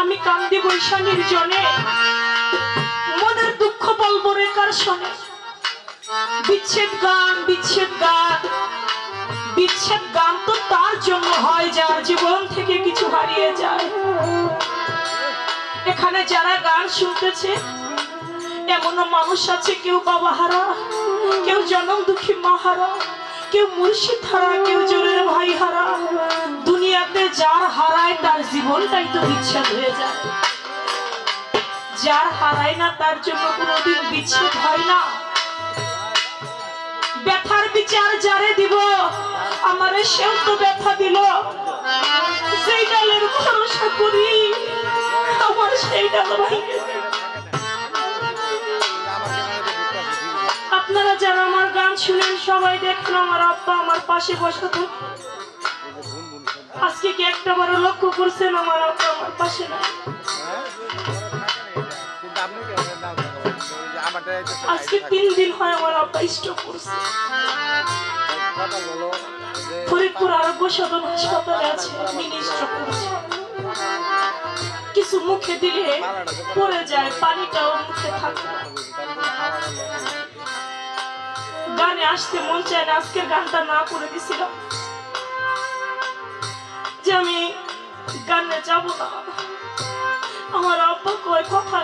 আমি কান্দি বৈশালীর জনে মনের দুঃখ বলব রে কার শোনে বিচ্ছেদ গান বিচ্ছেদ গান। বিচ্ছেদ গান তো তার জন্য হয়, যার জীবন থেকে কিছু হারিয়ে যায়। এখানে যারা গান শুনতেছে, এমনও মানুষ আছে, কেউ বাবা হারা, কেউ জনম দুঃখী মা হারা। কেউ মুর্শিদ হারা, কেউ জোরের ভাই হারা। দুনিয়াতে যার হারায় তার জীবনটাই তো বিচ্ছেদ হয়ে যায়। যার হারায় না তার জন্য কোনোদিন বিচ্ছেদ হয় না। ব্যথার বিচার যারে দিব, আমারে সেও তো ব্যথা দিল। সেই ডালের ভরসা করি, আমার সেই ডাল ভাঙে। আপনারা যারা শুনেন সবাই দেখেন, আমার আব্বা আমার পাশে বসে থাকে আজকে কি একটা বারো লক্ষ্য করছেন আমার আব্বা আমার পাশে? নাই আজকে তিন দিন হয় আমার আব্বা স্ট্রোক করছে। ফরিদপুর আরোগ্য সদন হাসপাতালে আছে মিনি করছে। কিছু মুখে দিলে পড়ে যায়, পানিটাও মুখে থাকে না। গানে আসতে মন চায় না, আজকের গানটা না করে দিছিলাম। যে আমি গানে যাব না। আমার আব্বা কয় কথা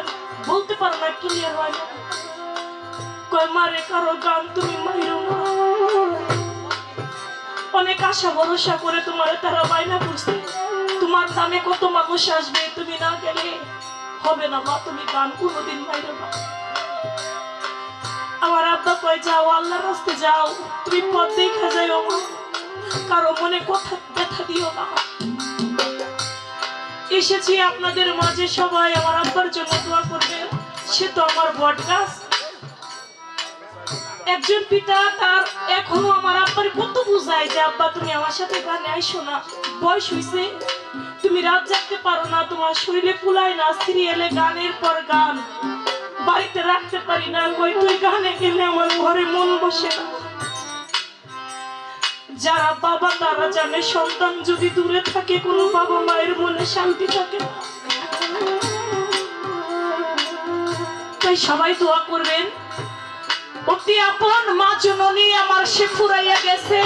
বলতে পারো না, ক্লিয়ার হয় না। কয়, মারে, কারও গান তুমি মাইরো অনেক আশা, ভরসা করে তোমার তারা বায়না করছে তোমার নামে কত মানুষ আসবে তুমি না গেলে হবে না মা, তুমি গান কোনোদিন মাইরো না। আমার আব্বা কয়, যাও, আল্লাহর রাস্তে যাও। তুমি পথ দেখা যাও মা কারও মনে কথা ব্যথা দিও না। এসেছি আপনাদের মাঝে সবাই, আমার আব্বার জন্য দোয়া করবে সে তো আমার বট গাছ। একজন পিতা, তার এখনও আমার আব্বার কত বুঝায় যে, আব্বা, তুমি আমার সাথে গানে আইসো না। বয়স হয়েছে তুমি রাত জাগতে পারো না। তোমার শরীরে ফুলায় না। সিরিয়ালে গানের পর গান। বাড়িতে রাখতে পারি না। কই তুই গানে গেলে আমার ঘরে মন বসে না। যারা বাবা, তারা জানে সন্তান যদি দূরে থাকে, কোনো বাবা মায়ের মনে শান্তি থাকে তাই সবাই দোয়া করবেন। অতি আপন মা জননী আমার সে ফুরাইয়া গেছে।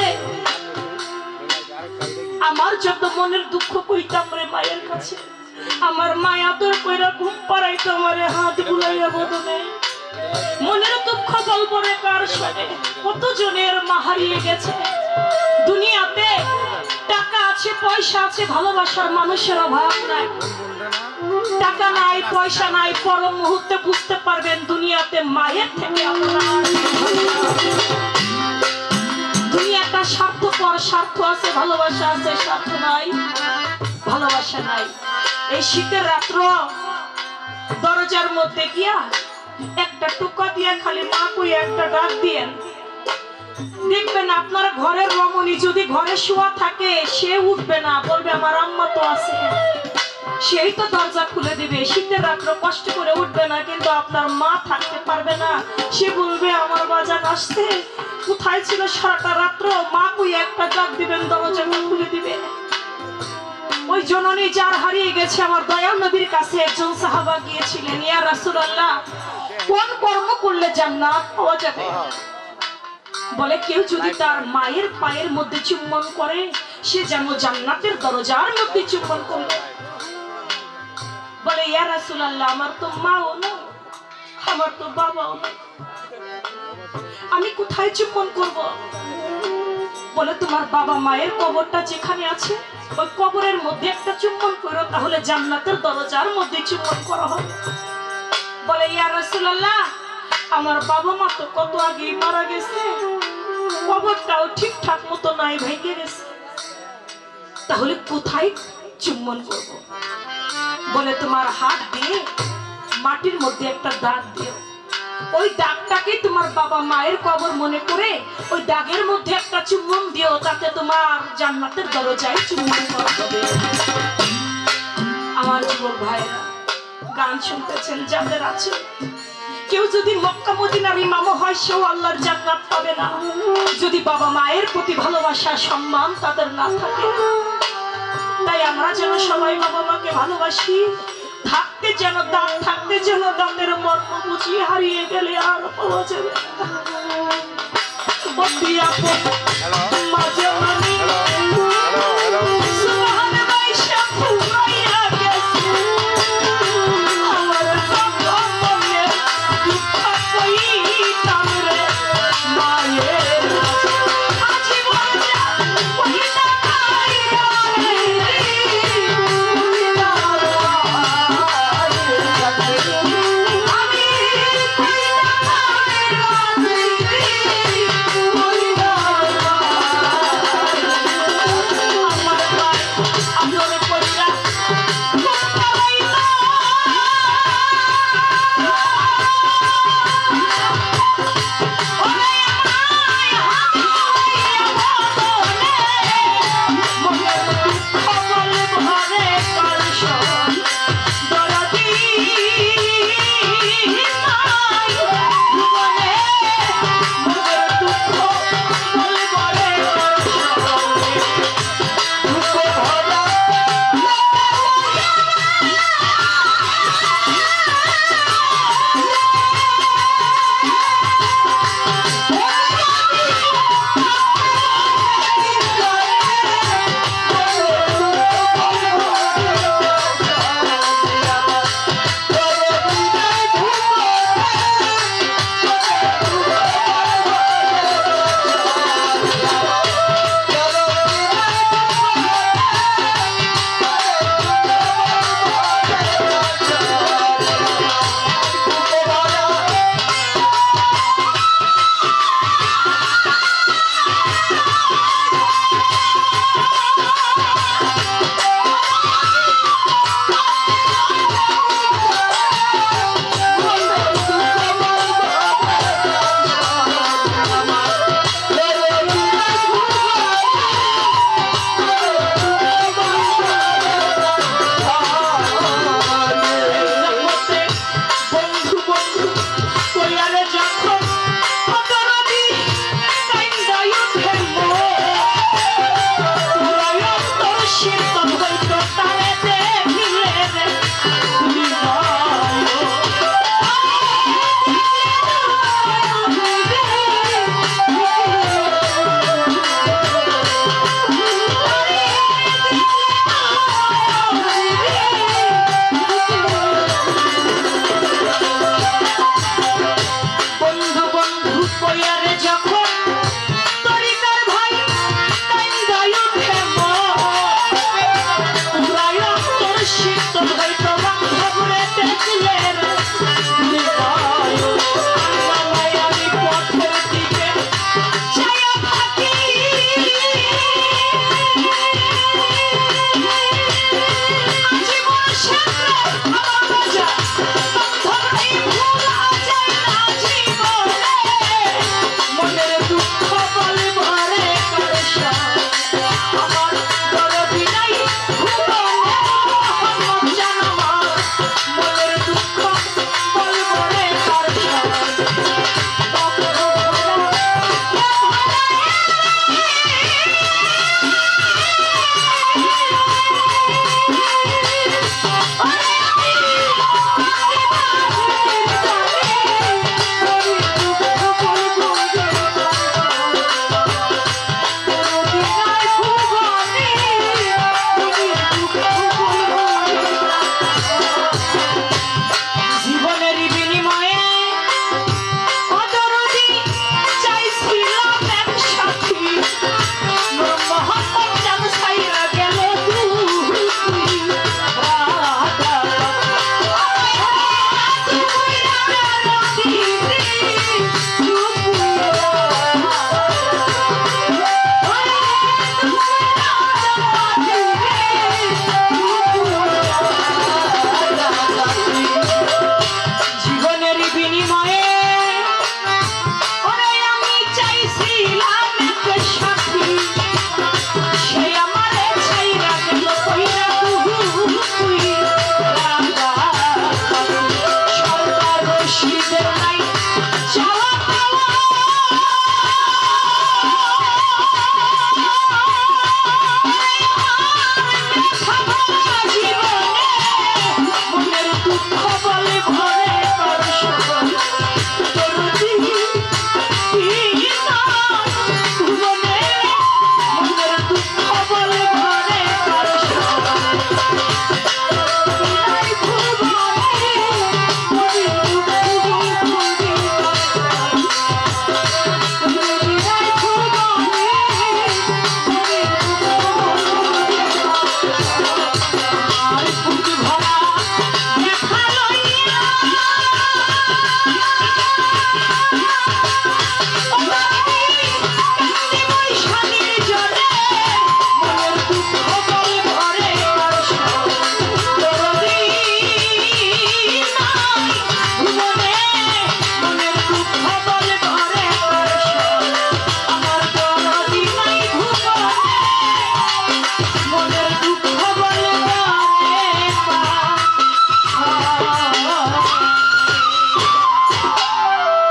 আমার যত মনের দুঃখ কইতাম রে মায়ের কাছে। আমার মায়া তোর কইরা ঘুম পাড়াইতো আমারে, হাত বুলাইয়া বদনে মনের দুঃখ বলব রে কার সনে কত জনের মা হারিয়ে গেছে। দুনিয়াতে টাকা আছে, পয়সা আছে, ভালোবাসার মানুষের অভাব নাই। টাকা নাই, পয়সা নাই, পরম মুহূর্তে বুঝতে পারবেন দুনিয়াতে মায়ের থেকে দুনিয়াটা স্বার্থপর, স্বার্থ আছে, ভালোবাসা আছে, স্বার্থ নাই, ভালোবাসা নাই। এই শীতের রাত্র, দরজার মধ্যে গিয়া একটা টুকা দিয়া খালি মা কই একটা ডাক দিয়েন দেখবেন আপনার ঘরের রমণী যদি ঘরে শোয়া থাকে, সে উঠবে না, বলবে আমার আম্মা তো আছে। সেই তো দরজা খুলে দিবে, শীতের রাত্র কষ্ট করে উঠবে না, কিন্তু আপনার মা থাকতে পারবে না। সে বলবে, আমার বাজান আসছে, কোথায় ছিল সারাটা রাত্র? মা কই একটা ডাক দিবেন, দরজাটা খুলে দিবে। ওই জননী যার হারিয়ে গেছে আমার দয়াল নবীর কাছে, একজন সাহাবা গিয়েছিলেন, ইয়া রাসূলুল্লাহ, কোন কর্ম করলে জান্নাত পাওয়া যাবে? বলে, কেউ যদি তার মায়ের পায়ের মধ্যে চুম্বন করে, সে যেন জান্নাতের দরজার মধ্যে চুম্বন করবে বলে, ইয়া রাসূলুল্লাহ, আমার তো মাও না আমার তো বাবাও না আমি কোথায় চুম্বন করব? বলে তোমার বাবা মায়ের কবরটা যেখানে আছে, ওই কবরের মধ্যে একটা চুম্বন করো, তাহলে জান্নাতের দরজার মধ্যে চুম্বন করা হবে। বলে, ইয়া রাসূলুল্লাহ, আমার বাবা মা তো কত আগে মারা গেছে। কবরটাও ঠিকঠাক মতো নাই, ভেঙে গেছে। তাহলে কোথায় চুম্বন করব? বলে, তোমার হাত দিয়ে, মাটির মধ্যে একটা দাঁত দিও ওই দাগটাকে তোমার বাবা মায়ের কবর মনে করে ওই দাগের মধ্যে একটা চুম্বন দিও, তাতে তোমার জান্নাতের দরজায় চুম্বন করা হবে। আমার যুবক ভাইরা গান শুনতেছেন, যাদের আছে, কেউ যদি মক্কা মদিনার ইমামও হয়, সেও আল্লাহর জান্নাত পাবে না। যদি বাবা মায়ের প্রতি ভালোবাসা, সম্মান তাদের না থাকে, তাই আমরা যেন সবাই বাবা মাকে ভালোবাসি থাকতে যেন দাঁত থাকতে যেন দাঁতের মর্ম বুঝি হারিয়ে গেলে আর পাওয়া যাবে মাঝে